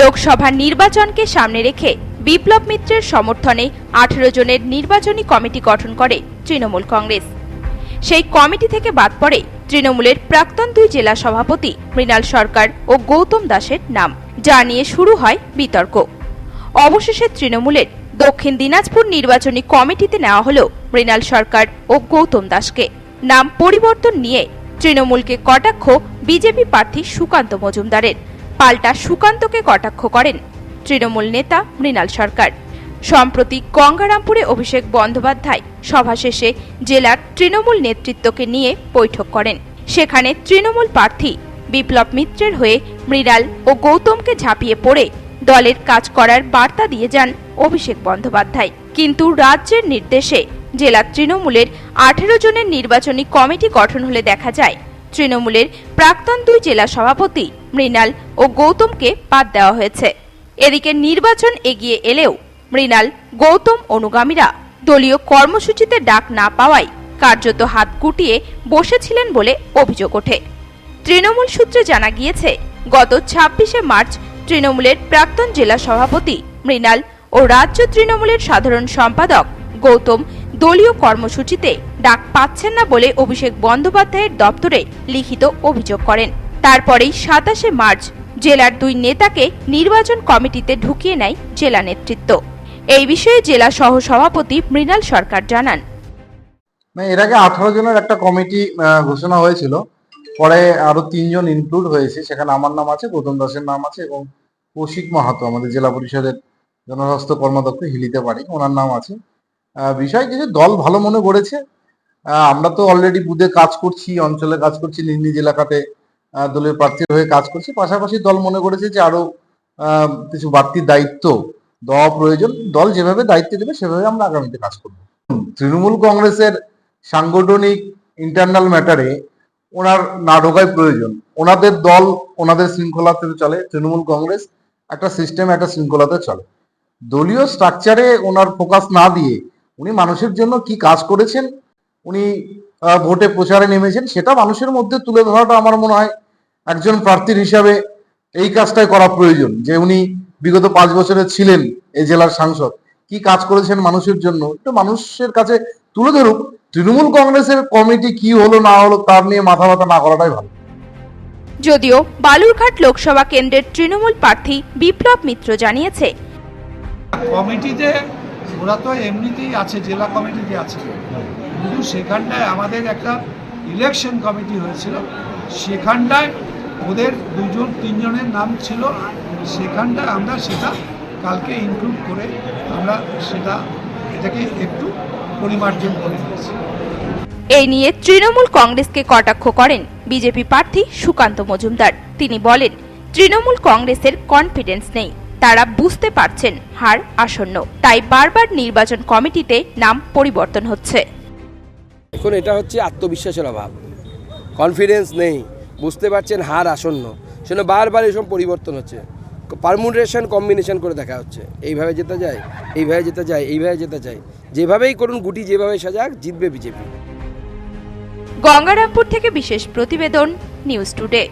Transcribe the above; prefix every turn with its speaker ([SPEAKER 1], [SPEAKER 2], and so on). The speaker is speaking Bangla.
[SPEAKER 1] লোকসভা নির্বাচনকে সামনে রেখে বিপ্লব মিত্রের সমর্থনে আঠেরো জনের নির্বাচনী কমিটি গঠন করে তৃণমূল কংগ্রেস। সেই কমিটি থেকে বাদ পড়ে তৃণমূলের প্রাক্তন দুই জেলা সভাপতি মৃণাল সরকার ও গৌতম দাসের নাম, যা নিয়ে শুরু হয় বিতর্ক। অবশেষে তৃণমূলের দক্ষিণ দিনাজপুর নির্বাচনী কমিটিতে নেওয়া হলো মৃণাল সরকার ও গৌতম দাসকে। নাম পরিবর্তন নিয়ে তৃণমূলকে কটাক্ষ বিজেপি প্রার্থী সুকান্ত মজুমদারের। পাল্টা সুকান্তকে কটাক্ষ করেন তৃণমূল নেতা মৃণাল সরকার। সম্প্রতি গঙ্গারামপুরে অভিষেক বন্দ্যোপাধ্যায় সভা শেষে জেলার তৃণমূল নেতৃত্বকে নিয়ে বৈঠক করেন। সেখানে তৃণমূল প্রার্থী বিপ্লব মিত্রের হয়ে মৃণাল ও গৌতমকে ঝাঁপিয়ে পড়ে দলের কাজ করার বার্তা দিয়ে যান অভিষেক বন্দ্যোপাধ্যায়। কিন্তু রাজ্যের নির্দেশে জেলা তৃণমূলের আঠেরো জনের নির্বাচনী কমিটি গঠন হলে দেখা যায় তৃণমূলের প্রাক্তন দুই জেলা সভাপতি মৃণাল ও গৌতমকে বাদ দেওয়া হয়েছে। এদিকে নির্বাচন এগিয়ে এলেও মৃণাল, গৌতম অনুগামীরা দলীয় কর্মসূচিতে ডাক না পাওয়ায় কার্যত হাত গুটিয়ে বসেছিলেন বলে অভিযোগ ওঠে। তৃণমূল সূত্রে জানা গিয়েছে, গত ছাব্বিশে মার্চ তৃণমূলের প্রাক্তন জেলা সভাপতি মৃণাল ও রাজ্য তৃণমূলের সাধারণ সম্পাদক গৌতম দলীয় কর্মসূচিতে ডাক পাচ্ছেন না বলে অভিষেক বন্দ্যোপাধ্যায়ের দপ্তরে লিখিত অভিযোগ করেন। তারপরেই সাতাশে মার্চ জেলার দুই নেতাকে নির্বাচন কমিটিতে ঢুকিয়ে নেয় জেলা নেতৃত্ব। এই বিষয়ে জেলা সহ সভাপতি মৃণাল সরকার জানান।
[SPEAKER 2] এর আগে আঠারো জনের একটা কমিটি ঘোষণা হয়েছিল। পরে আরও তিনজন ইনক্লুড হয়েছে। সেখানে আমার নাম আছে গৌতম দাসের নাম আছে এবং কৌশিক মাহাতো, আমাদের জেলা পরিষদের জনস্বাস্থ্য কর্মাধ্যক্ষ হিলিতে পারি, ওনার নাম আছে। বিষয় কিছু দল ভালো মনে করেছে আমরা তো অলরেডি বুথে কাজ করছি, অঞ্চলে কাজ করছি, নিজ নিজ এলাকাতে দলের প্রার্থীর হয়ে কাজ করছি। পাশাপাশি দল মনে করেছে যে আরও কিছু বাড়তি দায়িত্ব দেওয়া প্রয়োজন। দল যেভাবে দায়িত্ব দেবে, সেভাবে আমরা আগামীতে কাজ করব। তৃণমূল কংগ্রেসের সাংগঠনিক ইন্টারনাল ম্যাটারে ওনার না ঢোকাই প্রয়োজন। ওনাদের দল, ওনাদের শৃঙ্খলাতে চলে। তৃণমূল কংগ্রেস একটা সিস্টেম একটা শৃঙ্খলাতে চলে। দলীয় স্ট্রাকচারে ওনার ফোকাস না দিয়ে উনি মানুষের জন্য কি কাজ করেছেন? উনি আহ, ভোটে প্রচারে নেমেছেন সেটা মানুষের মধ্যে তুলে ধরাটা আমার মনে হয় একজন প্রার্থীর হিসাবে এই কাজটাই করা প্রয়োজন যে উনি বিগত পাঁচ বছরে ছিলেন এই জেলার সাংসদ। কি কাজ করেছেন মানুষের জন্য? একটু মানুষের কাছে তুলে ধরুক তৃণমূল কংগ্রেসের কমিটি কি হলো না হলো তার নিয়ে মাথা ব্যথা না করাটাই ভালো।
[SPEAKER 1] যদিও বালুরঘাট লোকসভা কেন্দ্রের তৃণমূল প্রার্থী বিপ্লব মিত্র জানিয়েছে
[SPEAKER 3] কমিটিতে ওরা তো এমনিতেই আছে, জেলা কমিটিতে আছে। কিন্তু সেখানটায় আমাদের একটা ইলেকশন কমিটি হয়েছিল। সেখানটায় ওদের দুজন, তিনজনের নাম ছিল। সেখানটায় আমরা সেটা কালকে ইনক্লুড করে আমরা সেটা এটাকে একটু পরিমার্জন করে দিয়েছি
[SPEAKER 1] এই নিয়ে তৃণমূল কংগ্রেসকে কটাক্ষ করেন বিজেপি প্রার্থী সুকান্ত মজুমদার। তিনি বলেন, তৃণমূল কংগ্রেসের কনফিডেন্স নেই। তারা বুঝতে পারছেন হার আসন্ন। তাই বারবার নির্বাচন কমিটিতে নাম পরিবর্তন হচ্ছে।
[SPEAKER 4] এখন এটা হচ্ছে আত্মবিশ্বাসের অভাব। কনফিডেন্স নেই। বুঝতে পারছেন হার আসন্ন। সেজন্য বারবার এসব পরিবর্তন হচ্ছে। পারমুটেশন কম্বিনেশন করে দেখা হচ্ছে। এইভাবে যেতে যায় এইভাবে যেতে যায় এইভাবে যেতে যায়। যেভাবেই করুন গুটি যেভাবে সাজাক জিতবে বিজেপি।
[SPEAKER 1] গঙ্গারামপুর থেকে বিশেষ প্রতিবেদন নিউজ টুডে